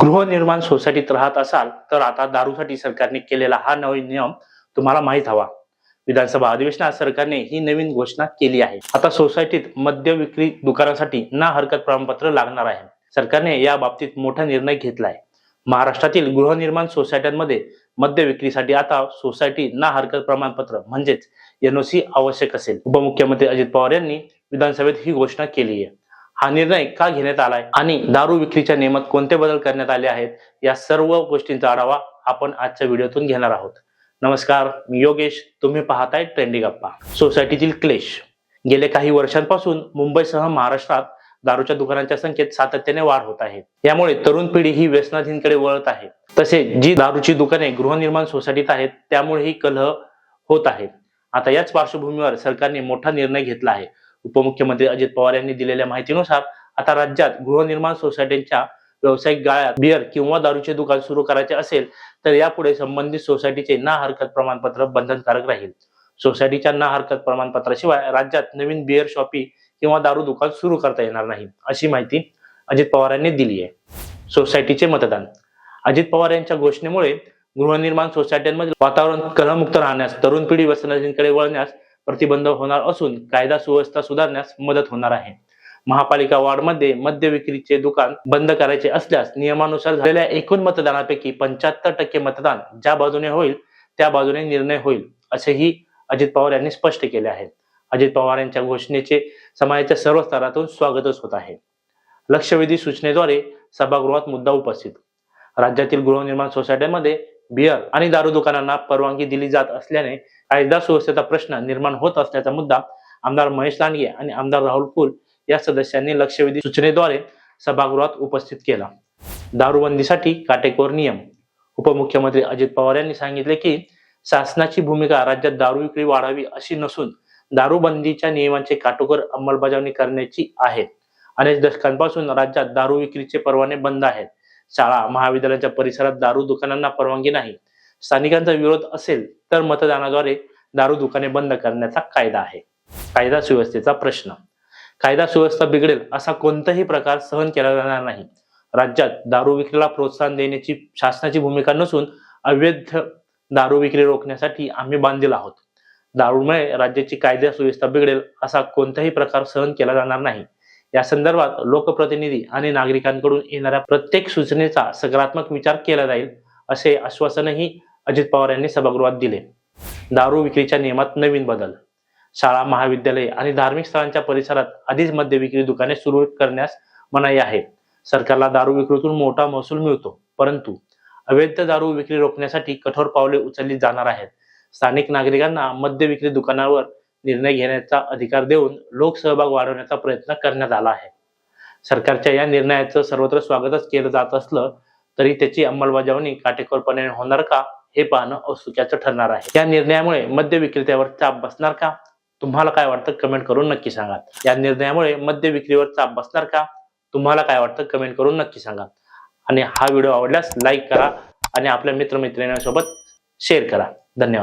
गृहनिर्माण सोसायटीत राहत असाल तर आता दारूसाठी सरकारने केलेला हा नवीन नियम तुम्हाला माहीत हवा. विधानसभा अधिवेशनात सरकारने ही नवीन घोषणा केली आहे. आता सोसायटीत मद्य विक्री दुकानासाठी ना हरकत प्रमाणपत्र लागणार आहे. सरकारने या बाबतीत मोठा निर्णय घेतला आहे महाराष्ट्रातील गृहनिर्माण सोसायट्यांमध्ये मद्य विक्रीसाठी आता सोसायटी ना हरकत प्रमाणपत्र म्हणजेच एनओसी आवश्यक असेल. उपमुख्यमंत्री अजित पवार यांनी विधानसभेत ही घोषणा केली आहे. हा निर्णय का घेण्यात आलाय आणि दारू विक्रीच्या नियमात कोणते बदल करण्यात आले आहेत या सर्व गोष्टींचा आढावा आपण आजच्या व्हिडिओतून घेणार आहोत. नमस्कार मी योगेश. तुम्ही पाहताय ट्रेंडिंग अप्पा सोसायटीतील क्लेश. गेल्या काही वर्षांपासून मुंबईसह महाराष्ट्रात दारूच्या दुकानांच्या संख्येत सातत्याने वाढ होत आहे. यामुळे तरुण पिढी ही व्यसनाधीनकडे वळत आहे. तसेच जी दारूची दुकाने गृहनिर्माण सोसायटीत आहेत त्यामुळे ही कलह होत आहे. आता याच पार्श्वभूमीवर सरकारने मोठा निर्णय घेतला आहे. उपमुख्यमंत्री अजित पवार यांनी दिलेल्या माहितीनुसार आता राज्यात गृहनिर्माण सोसायट्यांच्या व्यावसायिक गाळ्यात बिअर किंवा दारूचे दुकान सुरू करायचे असेल तर यापुढे संबंधित सोसायटीचे ना हरकत प्रमाणपत्र बंधनकारक राहील. सोसायटीच्या ना हरकत प्रमाणपत्राशिवाय राज्यात नवीन बियर शॉपी किंवा दारू दुकान सुरू करता येणार नाही अशी माहिती अजित पवार यांनी दिली आहे. सोसायटीचे मतदान. अजित पवार यांच्या घोषणेमुळे गृहनिर्माण सोसायट्यांमध्ये वातावरण कलमुक्त राहण्यास तरुण पिढी व्यसनाजींकडे वळण्यास प्रतिबंध होणार असून कायदा सुव्यवस्था सुधारण्यास मदत होणार आहे. महापालिका वॉर्डमध्ये मद्य विक्रीचे दुकान बंद करायचे असल्यास नियमानुसार झालेल्या एकूण मतदानापैकी पंच्याहत्तर टक्के मतदान ज्या बाजूने होईल त्या बाजूने निर्णय होईल असेही अजित पवार यांनी स्पष्ट केले आहे. अजित पवार यांच्या घोषणेचे समाजाच्या सर्व स्तरातून स्वागतच होत आहे. लक्षवेधी सूचनेद्वारे सभागृहात मुद्दा उपस्थित. राज्यातील गृहनिर्माण सोसायट्यांमध्ये बियर आणि दारू दुकानांना परवानगी दिली जात असल्याने कायदा सुव्यवस्थेचा प्रश्न निर्माण होत असल्याचा मुद्दा आमदार महेश लांडगे आणि आमदार राहुल कुल या सदस्यांनी लक्षवेधी सूचनेद्वारे सभागृहात उपस्थित केला. दारूबंदीसाठी काटेकोर नियम. उपमुख्यमंत्री अजित पवार यांनी सांगितले की शासनाची भूमिका राज्यात दारू विक्री वाढावी अशी नसून दारूबंदीच्या नियमांची काटोकर अंमलबजावणी करण्याची आहे. अनेक दशकांपासून राज्यात दारू विक्रीचे परवाने बंद आहेत. शाळा महाविद्यालयाच्या परिसरात दारू दुकानांना परवानगी नाही. स्थानिकांचा विरोध असेल तर मतदानाद्वारे दारू दुकाने बंद करण्याचा कायदा आहे. कायदा सुव्यवस्थेचा प्रश्न. कायदा सुव्यवस्था बिघडेल असा कोणताही प्रकार सहन केला जाणार नाही. राज्यात दारू विक्रीला प्रोत्साहन देण्याची शासनाची भूमिका नसून अवैध दारू विक्री रोखण्यासाठी आम्ही बांधील आहोत. दारूमुळे राज्याची कायदा सुव्यवस्था बिघडेल असा कोणताही प्रकार सहन केला जाणार नाही. या संदर्भात लोकप्रतिनिधी आणि नागरिकांकडून येणाऱ्या प्रत्येक सूचनेचा सकारात्मक विचार केला जाईल असे आश्वासनही अजित पवार यांनी सभागृहात दिले. दारू विक्रीच्या नियमात नवीन बदल. शाळा महाविद्यालय आणि धार्मिक स्थळांच्या परिसरात आधीच मद्य विक्री दुकाने सुरू करण्यास मनाई आहे. सरकारला दारू विक्रीतून मोठा महसूल मिळतो परंतु अवैध दारू विक्री रोखण्यासाठी कठोर पावले उचलली जाणार आहेत. स्थानिक नागरिकांना मद्य विक्री दुकानावर निर्णय घेण्याचा अधिकार देऊन लोकसहभाग वाढवण्याचा प्रयत्न करण्यात आला आहे. सरकारच्या या निर्णयाचं सर्वत्र स्वागतच केलं जात असलं तरी त्याची अंमलबजावणी काटेकोरपणे होणार का हे पाहणं औत्सुक्याचं ठरणार आहे. या निर्णयामुळे मद्य विक्रेत्यावर चाप बसणार का? तुम्हाला काय वाटतं कमेंट करून नक्की सांगा. या निर्णयामुळे मद्य विक्रीवर चाप बसणार का? तुम्हाला काय वाटतं कमेंट करून नक्की सांगा. आणि हा व्हिडिओ आवडल्यास लाईक करा आणि आपल्या मित्रमैत्रिणींसोबत शेअर करा. धन्यवाद.